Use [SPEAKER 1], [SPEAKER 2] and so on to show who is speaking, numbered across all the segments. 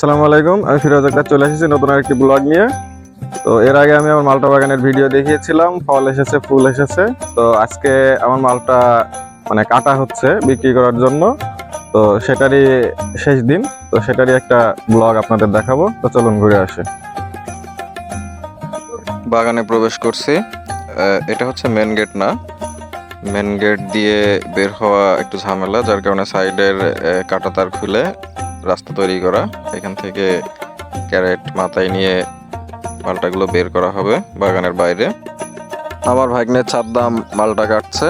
[SPEAKER 1] আসসালামু আলাইকুম, আমি ফিরোজ আক্তার চলে এসেছি নতুন আরেকটি ব্লগ নিয়ে। তো এর আগে আমি আমার মালটা বাগানের ভিডিও দেখিয়েছিলাম, ফল এসেছে, ফুল এসেছে। তো আজকে আমার মালটা মানে কাটা হচ্ছে বিক্রি করার জন্য। তো সেটারই শেষ দিন, তো সেটারই একটা ব্লগ আপনাদের দেখাবো। তো চলুন ঘুরে আসে।
[SPEAKER 2] বাগানে প্রবেশ করছি। এটা হচ্ছে মেন গেট না। মেন গেট দিয়ে বের হওয়া একটু ঝামেলা, যার কারণে সাইডের কাটা তার খুলে রাস্তা তৈরি করা। এখান থেকে ক্যারেট মাথায় নিয়ে মালটাগুলো বের করা হবে বাগানের বাইরে। আমার ভাগ্নের ছাদ্দাম মালটা কাটছে।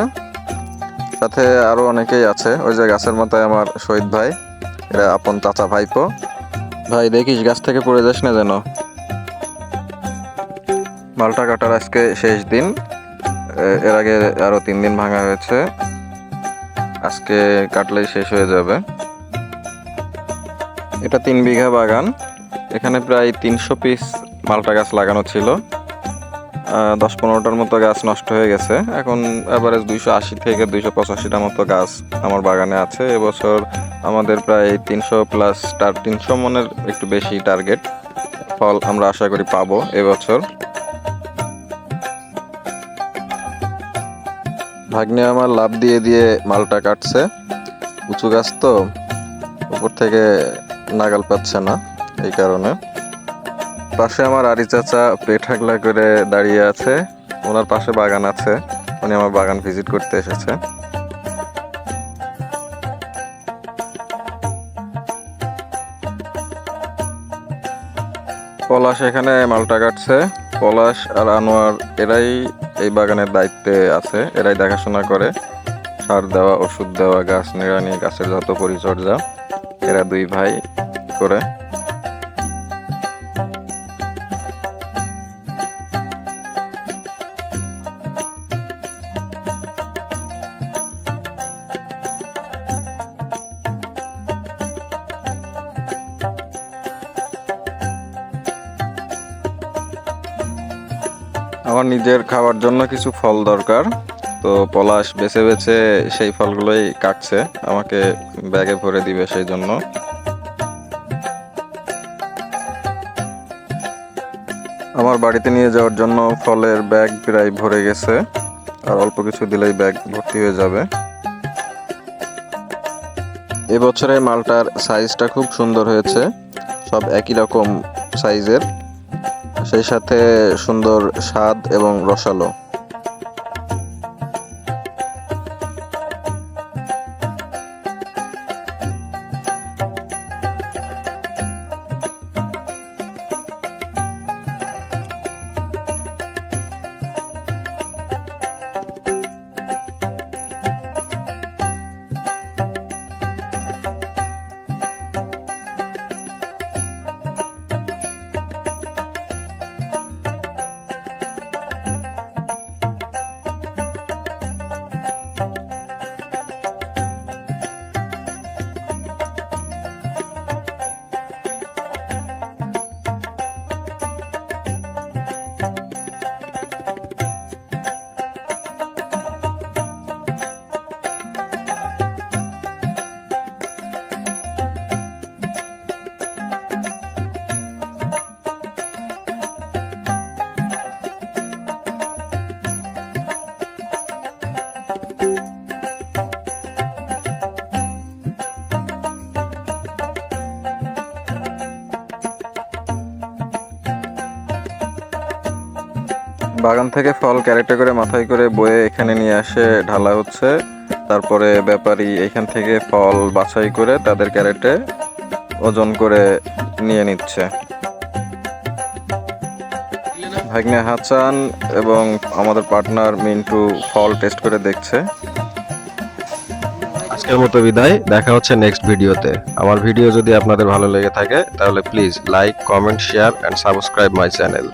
[SPEAKER 2] সাথে আরও অনেকেই আছে। ওই যে গাছের মাথায় আমার শহীদ ভাই, এরা আপন চাচা ভাইপো। ভাই, দেখিস গাছ থেকে পড়ে যাস না যেন। মালটা কাটার আজকে শেষ দিন। এর আগে আরও তিন দিন ভাঙা হয়েছে। আজকে কাটলেই শেষ হয়ে যাবে। এটা তিন বিঘা বাগান। এখানে প্রায় তিনশো পিস মালটা গাছ লাগানো ছিল। দশ পনেরোটার মতো গাছ নষ্ট হয়ে গেছে। এখন অ্যাভারেজ দুইশো আশি থেকে দুইশো পঁচাশিটা মতো গাছ আমার বাগানে আছে। এবছর আমাদের প্রায় তিনশো প্লাস টার তিনশো মনের একটু বেশি টার্গেট ফল আমরা আশা করি পাবো এবছর। ভাগ্নে আমার লাভ দিয়ে দিয়ে মালটা কাটছে। উঁচু গাছ তো, উপর থেকে নাগাল পাচ্ছে না এই কারণে। পাশে আমার আরি চাচা পেট হাগলা করে দাঁড়িয়ে আছে। ওনার পাশে বাগান আছে। উনি আমার বাগান ভিজিট করতে এসেছে। পলাশ এখানে মালটা কাটছে। পলাশ আর আনোয়ার, এরাই এই বাগানের দায়িত্বে আছে। এরাই দেখাশোনা করে। সার দেওয়া, ওষুধ দেওয়া, গাছ নিড়ানি, গাছের যত পরিচর্যা, এরা দুই ভাই। করে। আমার নিজের খাওয়ার জন্য কিছু ফল দরকার। তো পলাশ বেছে বেছে সেই ফলগুলোই কাটছে। আমাকে ব্যাগে ভরে দিবে সেই জন্য। আমার বাড়িতে নিয়ে যাওয়ার জন্য ফলের ব্যাগ প্রায় ভরে গেছে, আর অল্প কিছু দিলেই ব্যাগ ভর্তি হয়ে যাবে। এবছরে মালটার সাইজটা খুব সুন্দর হয়েছে, সব একই রকম সাইজের, সেই সাথে সুন্দর স্বাদ এবং রসালো। বাগান থেকে ফল ক্যারেক্টে করে মাথায় করে বয়ে এখানে নিয়ে আসে, ঢালা হচ্ছে। তারপরে ব্যাপারী এখান থেকে ফল বাছাই করে তাদের ক্যারেটে ওজন করে নিয়ে নিচ্ছে। ভাগ্নে হাসান এবং আমাদের পার্টনার মিন্টু ফল টেস্ট করে দেখছে।
[SPEAKER 1] আজকের মতো বিদায়, দেখা হচ্ছে নেক্সট ভিডিওতে। আমার ভিডিও যদি আপনাদের ভালো লেগে থাকে, তাহলে please like, comment, share and subscribe my channel